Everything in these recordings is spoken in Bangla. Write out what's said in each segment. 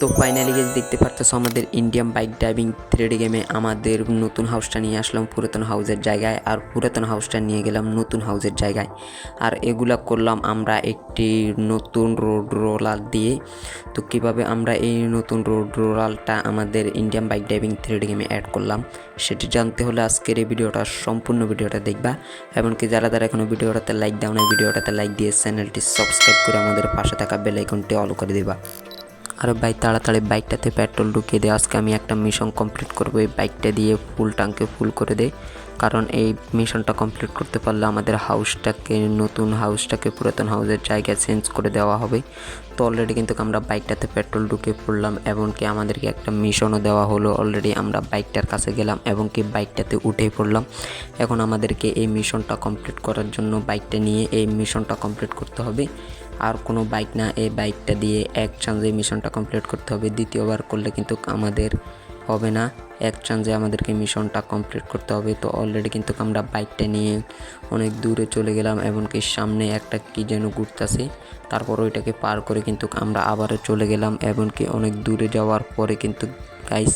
তো ফাইনালি গেছে দেখতে পারতেছো আমাদের ইন্ডিয়ান বাইক ড্রাইভিং থ্রিডি গেমে আমাদের নতুন হাউসটা নিয়ে আসলাম, পুরাতন হাউসের জায়গায়। আর পুরাতন হাউসটা নিয়ে গেলাম নতুন হাউসের জায়গায়। আর এগুলা করলাম আমরা একটি নতুন রোড রোলার দিয়ে। তো কীভাবে আমরা এই নতুন রোড রোলারটা আমাদের Indian bike driving three D গেমে অ্যাড করলাম, সেটি জানতে হলে আজকের এই ভিডিওটা, সম্পূর্ণ ভিডিওটা দেখবা। এমনকি যারা যারা এখনও ভিডিওটাতে লাইক দাও না ভিডিওটাতে লাইক দিয়ে চ্যানেলটি সাবস্ক্রাইব করে আমাদের পাশে থাকা বেল আইকনটি অল করে দিবা। আর ভাই, তাড়াতাড়ি বাইকটাতে পেট্রোল ঢুকিয়ে দিয়ে আজকে আমি একটা মিশন কমপ্লিট করব। এই বাইকটা দিয়ে ফুল ট্যাঙ্কে ফুল করে দেয় কারণ এই মিশনটা কমপ্লিট করতে পারলে আমাদের হাউসটাকে নতুন হাউসটাকে পুরাতন হাউসের জায়গায় চেঞ্জ করে দেওয়া হবে। তো অলরেডি কিন্তু আমরা বাইকটাতে পেট্রোল ঢুকে পড়লাম এবং কি আমাদেরকে একটা মিশনও দেওয়া হলো। অলরেডি আমরা বাইকটার কাছে গেলাম এবং কি বাইকটাতে উঠেই পড়লাম। এখন আমাদেরকে এই মিশনটা কমপ্লিট করার জন্য বাইকটা নিয়ে এই মিশনটা কমপ্লিট করতে হবে। আর কোনো বাইক না, এই বাইকটা দিয়ে এক চান্সে মিশনটা কমপ্লিট করতে হবে। দ্বিতীয়বার করলে কিন্তু আমাদের হবে না। এক চান্সে আমাদেরকে মিশনটা কমপ্লিট করতে হবে। তো অলরেডি কিন্তু আমরা বাইকটা নিয়ে অনেক দূরে চলে গেলাম, এমনকি সামনে একটা কি যেন ঘুরতেছে। তারপর ওইটাকে পার করে কিন্তু আমরা আবারও চলে গেলাম, এমনকি অনেক দূরে যাওয়ার পরে কিন্তু গাইস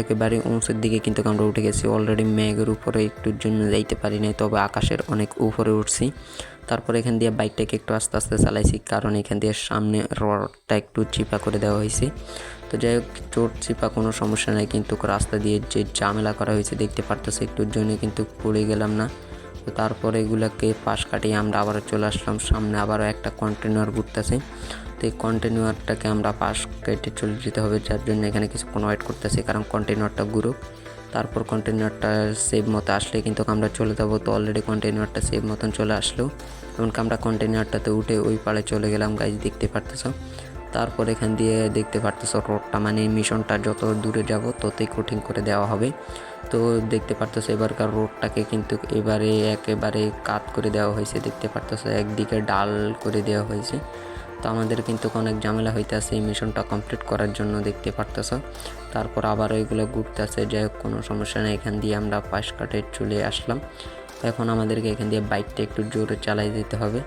একেবারে উঁচের দিকে কিন্তু আমরা উঠে গেছি। অলরেডি মেঘের উপরে একটুর জন্য যাইতে পারি নাই, তবে আকাশের অনেক উপরে উঠছি। তারপর এখান দিয়ে বাইকটাকে একটু আস্তে আস্তে চালাইছি, কারণ এখান দিয়ে সামনে রডটা একটু চিপা করে দেওয়া হয়েছে। তো যাই হোক, চোট চিপা কোনো সমস্যা নাই, কিন্তু রাস্তা দিয়ে যে ঝামেলা করা হয়েছে দেখতে পারতেছে একটুর জন্য কিন্তু পড়ে গেলাম না। তো তারপরে এগুলাকে পাশ কাটিয়ে আমরা আবার চলে আসলাম। সামনে আবারও একটা কন্টেনার ঘুরতেছে। তো এই কন্টেনারটাকে আমরা পাশ কেটে চলে যেতে হবে, যার জন্য এখানে কিছুক্ষণ ওয়েট করতেছি কারণ কন্টেনারটা গ্রুপ তারপর কন্টেনারটা সেভ মতো আসলে কিন্তু আমরা চলে যাব, তো অলরেডি কন্টেনারটা সেভ মতন চলে আসলো। এমনকি আমরা কন্টেনারটাতে উঠে ওই পাড়ে চলে গেলাম গাইজ দেখতে পারতেছ? তারপর এখান দিয়ে দেখতে পারতেছ রোডটা মানে মিশনটা যত দূরে যাব, ততই কঠিন করে দেওয়া হবে। তো দেখতে পারতেছো এবারকার রোডটাকে কিন্তু এবারে একেবারে কাত করে দেওয়া হয়েছে, দেখতে পারতেছো? একদিকে ডাল করে দেওয়া হয়েছে। তো আমাদের কিন্তু অনেক ঝামেলা হইতেছে এই মিশনটা কমপ্লিট করার জন্য দেখতে পারতেছ। তারপর আবার ওইগুলো ঘুরতেছে, যাই হোক, কোনো সমস্যা নেই, এখান দিয়ে আমরা পাশ কাটে চলে আসলাম। এখন আমাদেরকে এখান দিয়ে বাইকটা একটু জোরে চালাই দিতে হবে।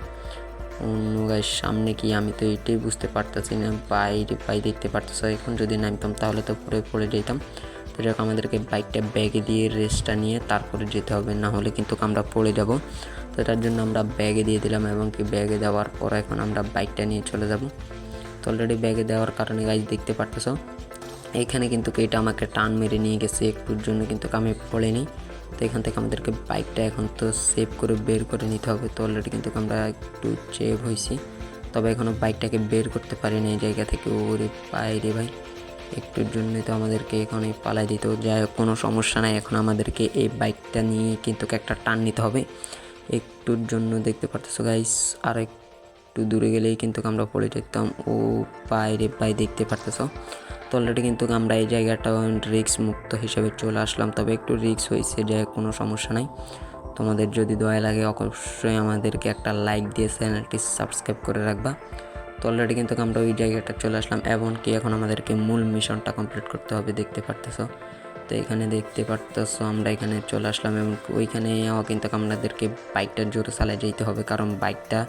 অন্য গায়ের সামনে কি আমি তো এটাই বুঝতে পারতেছি না বাইরে পাই দেখতে পারতেছ। এখন যদি নামতাম তাহলে তো পরে পড়ে যেতাম। তো যাক আমাদেরকে বাইকটা ব্যাগে দিয়ে রেস্টটা নিয়ে তারপরে যেতে হবে, না হলে কিন্তু আমরা পড়ে যাব। তো তার জন্য আমরা ব্যাগে দিয়ে দিলাম এবং কি ব্যাগে দেওয়ার পর এখন আমরা বাইকটা নিয়ে চলে যাব। তো অলরেডি ব্যাগে দেওয়ার কারণে গাইজ দেখতে পারতেছ। এইখানে কিন্তু এটা আমাকে টান মেরে নিয়ে গেছে, একটুর জন্য কিন্তু আমি পড়েনি। তো এখান থেকে আমাদেরকে বাইকটা এখন তো সেভ করে বের করে নিতে হবে। তো অলরেডি কিন্তু আমরা একটু চেভ হয়েছি। তবে এখনও বাইকটাকে বের করতে পারিনি এই জায়গা থেকে। ওরে বাইরে ভাই, একটুর জন্যই তো আমাদেরকে এখানে পালাই দিত যাই হোক, কোনো সমস্যা নাই। এখন আমাদেরকে এই বাইকটা নিয়ে কিন্তু একটা টান নিতে হবে। একটুর জন্য দেখতে পারতেছো গাইস আর একটু দূরে গেলেই কিন্তু আমরা পড়ে যেতাম। ও বাইরে পাই দেখতে পারতেছো। তো অলরেডি কিন্তু আমরা এই জায়গাটা রিক্স মুক্ত হিসেবে চলে আসলাম। তবে একটু রিক্স হয়েছে যে কোনো সমস্যা নাই। তোমাদের যদি দয়া লাগে, অবশ্যই আমাদেরকে একটা লাইক দিয়ে চ্যানেলটি সাবস্ক্রাইব করে রাখবা। তো অলরেডি কিন্তু আমরা ওই জায়গাটা চলে আসলাম, এমনকি এখন আমাদেরকে মূল মিশনটা কমপ্লিট করতে হবে, দেখতে পারতেছো। তো এখানে দেখতে পারতেছো, আমরা এখানে চলে আসলাম এবং ওইখানেও কিন্তু আমাদেরকে বাইকটা জোরে চালাই যেতে হবে। কারণ বাইকটা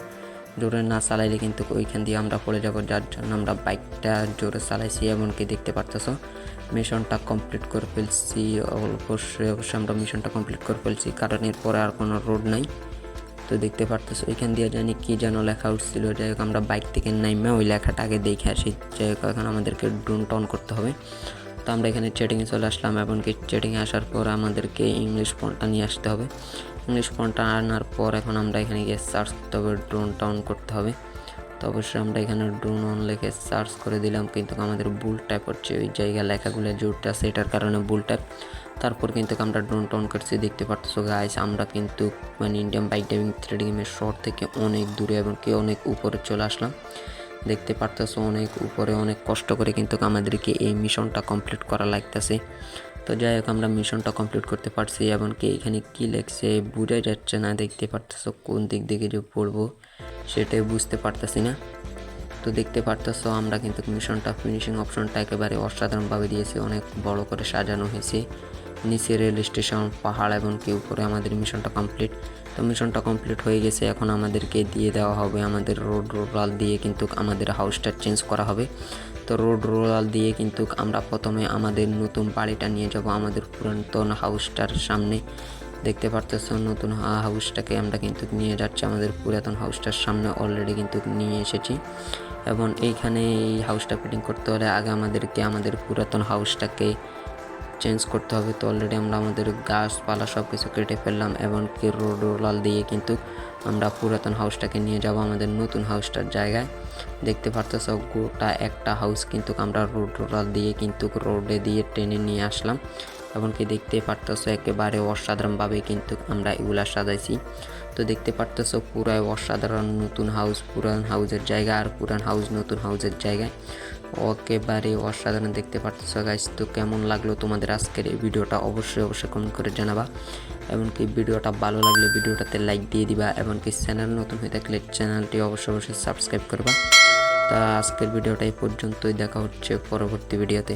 জোরে না চালাইলে কিন্তু ওইখান দিয়ে আমরা পড়ে যাব। যার জন্য আমরা বাইকটা জোরে চালাইছি এমনকি দেখতে পারতেছো মিশনটা কমপ্লিট করে ফেলছি। অবশ্যই অবশ্যই আমরা মিশনটা কমপ্লিট করে ফেলছি। কারণ এরপরে আর কোনো রোড নাই। তো দেখতে পারতেছো এখান দিয়ে জানি কি যেন লেখা উঠছিল। যাই হোক, আমরা বাইক থেকে নাইমে ওই লেখাটা আগে দেখে আসি। যাই হোক, এখন আমাদেরকে ড্রোন টন করতে হবে। তো আমরা এখানে চেটিংয়ে চলে আসলাম, এমনকি চেটিংয়ে আসার পর আমাদেরকে ইংলিশ ফোনটা নিয়ে আসতে হবে। ইংলিশ ফোনটা আনার পর এখন আমরা এখানে গিয়ে সার্চ করতে হবে ড্রোন টাউন করতে হবে। তো অবশ্যই আমরা এখানে ড্রোন অন লেখে সার্চ করে দিলাম, কিন্তু আমাদের বুল ট্যাপ হচ্ছে, ওই জায়গায় লেখাগুলো জুড়তে আছে, এটার কারণে বুল ট্যাপ তারপর কিন্তু আমরা ড্রোন টাউন করছি, দেখতে পারতেছো গাইস আমরা কিন্তু মানে ইন্ডিয়ান বাইক ড্রাইভিং থ্রি গেমের শহর থেকে অনেক দূরে এবং কি অনেক উপরে চলে আসলাম। দেখতে পারতেছো অনেক উপরে অনেক কষ্ট করে কিন্তু আমাদেরকে এই মিশনটা কমপ্লিট করা লাগতেছে। তো যাই হোক, আমরা মিশনটা কমপ্লিট করতে পারছি এবং এমনকি এখানে কি লেখছে বোঝাই যাচ্ছে না, দেখতে পারতেছো কোন দিক থেকে যে পড়ব সেটাই বুঝতে পারতেছি না। তো দেখতে পারতেছো আমরা কিন্তু মিশনটা ফিনিশিং অপশনটা একেবারে অসাধারণভাবে দিয়েছি, অনেক বড় করে সাজানো হয়েছে। নিচে রেল স্টেশন, পাহাড় এবং কি উপরে আমাদের মিশনটা কমপ্লিট তো মিশনটা কমপ্লিট হয়ে গেছে, এখন আমাদেরকে দিয়ে দেওয়া হবে আমাদের রোড রোডাল দিয়ে কিন্তু আমাদের হাউসটা চেঞ্জ করা হবে। তো তো রোড রোলাল দিয়ে কিন্তু আমরা প্রথমে আমাদের নতুন বাড়িটা নিয়ে যাব, আমাদের পুরাতন হাউসটার সামনে। দেখতে পারতেছ, নতুন হাউসটাকে আমরা কিন্তু নিয়ে যাচ্ছি, আমাদের পুরাতন হাউসটার সামনে অলরেডি কিন্তু নিয়ে এসেছি। এবং এইখানে এই হাউসটা ফিটিং করতে হলে আগে আমাদেরকে, আমাদের পুরাতন হাউসটাকে চেঞ্জ করতে হবে। তো অলরেডি আমরা আমাদের গাছপালা সব কিছু কেটে ফেললাম এবং কি রোড রোলাল দিয়ে কিন্তু আমরা পুরাতন হাউসটাকে নিয়ে যাব আমাদের নতুন হাউসটার জায়গায়। দেখতে পারতেছ গোটা একটা হাউস কিন্তু আমরা রোড রোলাল দিয়ে কিন্তু রোডে দিয়ে টেনে নিয়ে আসলাম। এমনকি দেখতে পারতেছ একেবারে অসাধারণভাবে কিন্তু আমরা এগুলা সাজাইছি। তো দেখতে পারতেছ পুরাই অসাধারণ নতুন হাউস পুরান হাউসের জায়গা আর পুরান হাউস নতুন হাউসের জায়গায়। একেবারে অসাধারণ দেখতে পাচ্ছ গাইস তো কেমন লাগল তোমাদের আজকের এই ভিডিওটা? অবশ্যই অবশ্যই কমেন্ট করে জানাবা। এমনকি ভিডিওটা ভালো লাগলে ভিডিওটাতে লাইক দিয়ে দিবা। এমনকি চ্যানেল নতুন হয়ে থাকলে চ্যানেলটি অবশ্যই অবশ্যই সাবস্ক্রাইব করবা। তা আজকের ভিডিওটা এই পর্যন্তই। দেখা হচ্ছে পরবর্তী ভিডিওতে